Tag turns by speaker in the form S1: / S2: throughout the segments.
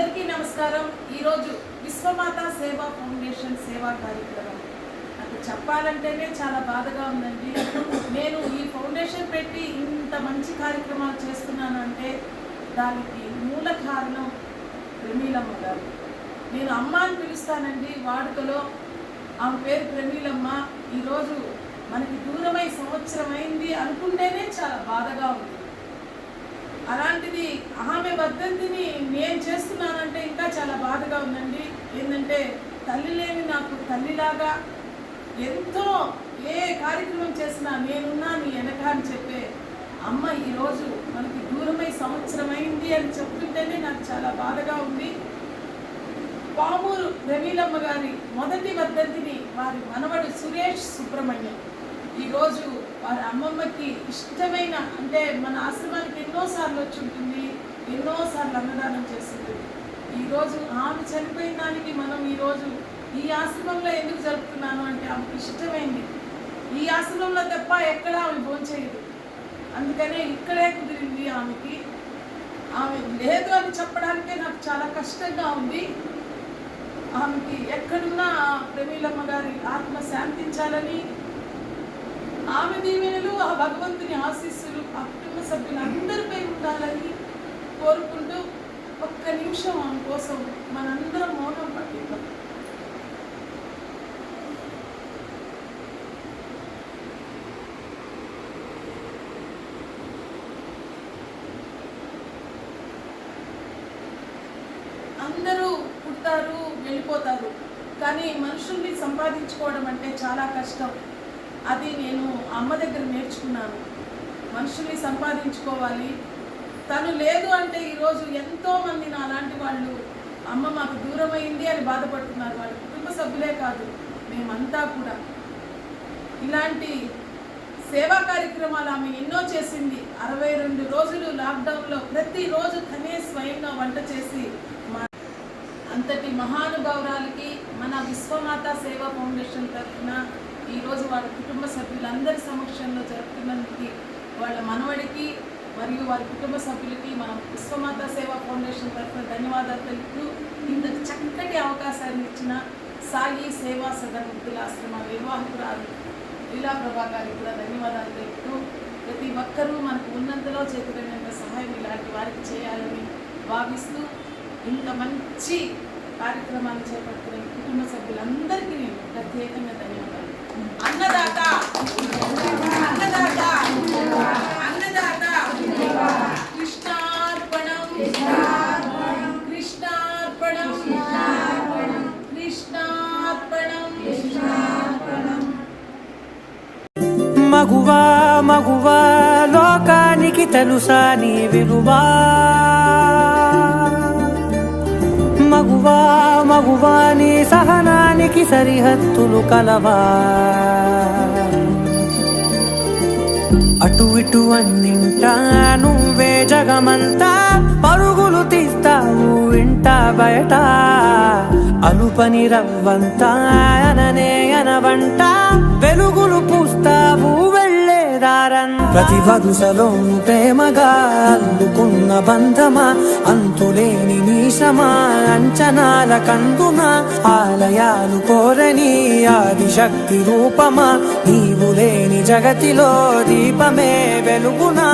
S1: అందరికీ నమస్కారం. ఈరోజు విశ్వమాత సేవా ఫౌండేషన్ సేవా కార్యక్రమం. నాకు చెప్పాలంటేనే చాలా బాధగా ఉందండి. నేను ఈ ఫౌండేషన్ పెట్టి ఇంత మంచి కార్యక్రమాలు చేస్తున్నానంటే దానికి మూల కారణం ప్రమీలమ్మ గారు. నేను అమ్మ అని పిలుస్తానండి వాడుకలో. ఆమె పేరు ప్రమీలమ్మ. ఈరోజు మనకి దూరమై సంవత్సరం అయింది అనుకుంటేనే చాలా బాధగా ఉంది. అలాంటిది ఆమె వర్ధంతిని నేను చేస్తున్నానంటే ఇంకా చాలా బాధగా ఉందండి. ఏంటంటే తల్లి లేని నాకు తల్లిలాగా ఎంతో ఏ కార్యక్రమం చేసినా నేనున్నా నీ వెనక అని చెప్పే అమ్మ ఈరోజు మనకి దూరమై సంవత్సరం అయింది అని చెప్తుంటేనే నాకు చాలా బాధగా ఉంది. పామూరు రవీలమ్మ గారి మొదటి వర్ధంతిని వారి మనవడు సురేష్ సుబ్రహ్మణ్యం ఈరోజు వారి అమ్మమ్మకి ఇష్టమైన అంటే మన ఆశ్రమానికి ఎన్నోసార్లు వచ్చి ఉంటుంది ఎన్నోసార్లు అన్నదానం చేస్తుంటుంది ఈరోజు ఆమె చనిపోయిన దానికి మనం ఈరోజు ఈ ఆశ్రమంలో ఎందుకు జరుపుతున్నాను అంటే ఆమెకు ఇష్టమైంది. ఈ ఆశ్రమంలో తప్ప ఎక్కడ ఆమె భోంచేయదు. అందుకనే ఇక్కడే కుదిరింది ఆమెకి. ఆమె లేదు అని చెప్పడానికే నాకు చాలా కష్టంగా ఉంది. ఆమెకి ఎక్కడున్నా ప్రమీలమ్మ గారి ఆత్మ శాంతించాలని ఆమె దీవెనలు ఆ భగవంతుని ఆశీస్సులు ఆ కుటుంబ సభ్యులందరిపై ఉండాలని కోరుకుంటూ ఒక్క నిమిషం ఆమె కోసం మనందరం మౌనం పట్టిద్దాం. అందరూ పుడతారు వెళ్ళిపోతారు కానీ మనుషుల్ని సంపాదించుకోవడం అంటే చాలా కష్టం. అది నేను అమ్మ దగ్గర నేర్చుకున్నాను. మనుషుల్ని సంపాదించుకోవాలి. తను లేదు అంటే ఈరోజు ఎంతోమంది నా అలాంటి వాళ్ళు అమ్మ మాకు దూరమైంది అని బాధపడుతున్నారు. వాళ్ళ కుటుంబ సభ్యులే కాదు మేమంతా కూడా. ఇలాంటి సేవా కార్యక్రమాలు ఆమె ఎన్నో చేసింది. అరవై రెండు రోజులు లాక్డౌన్లో ప్రతిరోజు తనే స్వయంగా వంట చేసి మా అంతటి మహానుభావురాలకి మన విశ్వమాత సేవా ఫౌండేషన్ తరఫున ఈరోజు వాళ్ళ కుటుంబ సభ్యులందరి సమక్షంలో జరుపుతున్నందుకు వాళ్ళ మనవడికి మరియు వారి కుటుంబ సభ్యులకి మనం విశ్వమాత సేవా ఫౌండేషన్ తరఫున ధన్యవాదాలు తెలుపుతూ ఇంత చక్కటి అవకాశాన్ని ఇచ్చిన సాయి సేవా సదన్ వృద్ధుల ఆశ్రమ నిర్వాహకురాలు లీలా ప్రభా గారికి కూడా ధన్యవాదాలు తెలుపుతూ ప్రతి ఒక్కరూ మనకు ఉన్నంతలో చేతులైనంత సహాయం ఇలాంటి వారికి చేయాలని భావిస్తూ ఇంత మంచి కార్యక్రమాన్ని చేపడుతున్న కుటుంబ సభ్యులందరికీ నేను ప్రత్యేకంగా ధన్యవాదాలు అన్నదాత. అన్నదాత. అన్నదాత. కృష్ణార్పణం. కృష్ణార్పణం. కృష్ణార్పణం.
S2: మగువా మగువా లోకానికి తెలుసా నీ విలువా. మగువా మగువా నీ సహనానికి సరిహద్దులు కలవా. అటు ఇటు అన్నింటా నువ్వే జగమంతా పరుగులు తీస్తావు ఇంట బయట. అలుపని రవ్వంతా అననే అనవంట వెలుగులు పూస్తావు వెళ్ళేదారన్ ప్రతి వరుసలోను ప్రేమగా అల్లుకున్న బంధమా? అంతులేని నీశమా అంచనాల కందున? ఆలయాలు కోరని ఆదిశక్తి రూపమా? నీవు లేని జగతిలో దీపమే వెలుగునా?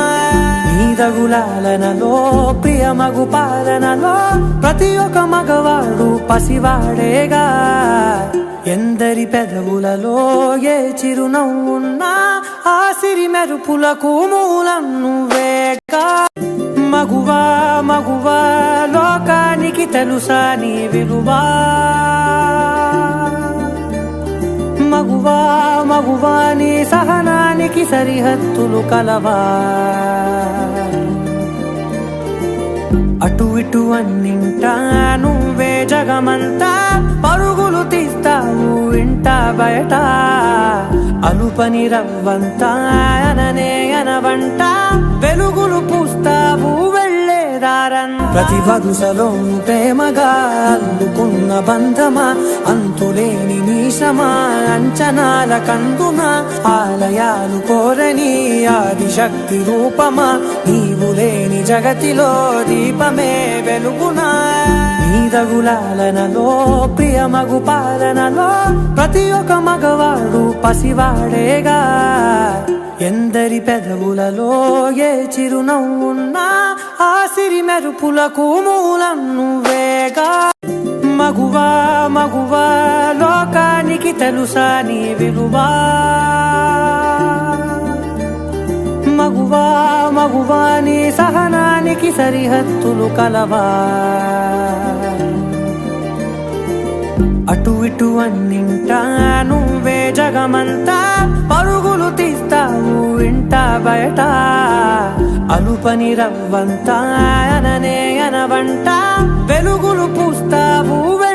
S2: నీదగులాలనలో ప్రియమగు పాలనలో ప్రతి ఒక్క మగవాడు పసివాడేగా? ఎందరి పెదవులలో ఏ చిరునవ్వున్నా ఆ సిరి మెరుపులకు మూలం నువ్వేగా మగువా మగువా లోకానికి తెలుసా నీ విలువా? మగువా మగువా నీ సహనానికి సరిహద్దులు కలవా? అటు ఇటు అన్నింటా నువ్వు జగమంతా పరుగులు తీస్తావు ఇంట బయట. అలుపని రవ్వంతా అననే అనవంట. వెలుగు ప్రతి వరుసలోను ప్రేమగా అల్లుకున్న బంధమా? అంతులేని నీశమా అంచనాల కందున? ఆలయాలు కోరని ఆదిశక్తి రూపమా? నీవు లేని జగతిలో దీపమే వెలుగునా? నీదగులాలనలో ప్రియమగు పాలనలో ప్రతి ఒక్క మగవాడు పసివాడేగా? ఎందరి పెదవులలో ఏ చిరునవ్వున్నా ఆ సిరి మెరుపులకు మూలం నువ్వేగా మగువా మగువా లోకానికి తెలుసా నీ విలువా? మగువా మగువా నీ సహనానికి సరిహద్దులు కలవా? అటు ఇటు అన్నింటా నువ్వే జగమంతా పరుగులు తీస్తావు ఇంట బయట. అలుపని రవ్వంతా అననే అనవంట. వెలుగులు పూస్తావు వెళ్ళేదారన్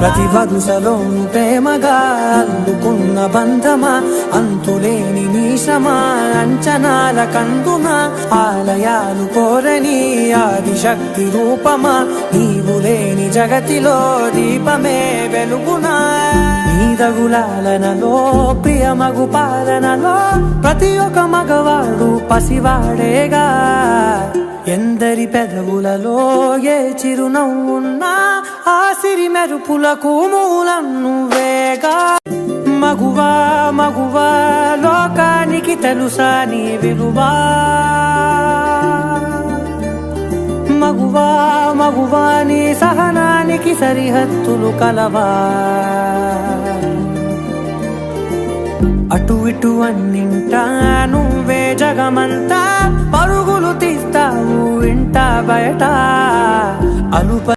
S2: ప్రతి వరుసలోను ప్రేమగా అల్లుకున్న బంధమా? అంతులేని నీశమా అంచనాల కందున? ఆలయాలు కోరని ఆదిశక్తి రూపమా? నీవు లేని జగతిలో దీపమే వెలుగునా? నీదగులాలనలో ప్రియమగు పాలనలో ప్రతి ఒక్క మగవాడు పసివాడేగా. ఎందరి పెదవులలో ఏ చిరునవ్వున్నా ఆ సిరి మెరుపులకు మూలం నువ్వేగా మగువా మగువా లోకానికి తెలుసా నీ విలువా? మగువా మగువా నీ సహనానికి సరిహద్దులు కలవా? అటు ఇటు అన్నింటా నువ్వే జగమంతా పరుగులు తీస్తావు ఇంట బయట. అలుప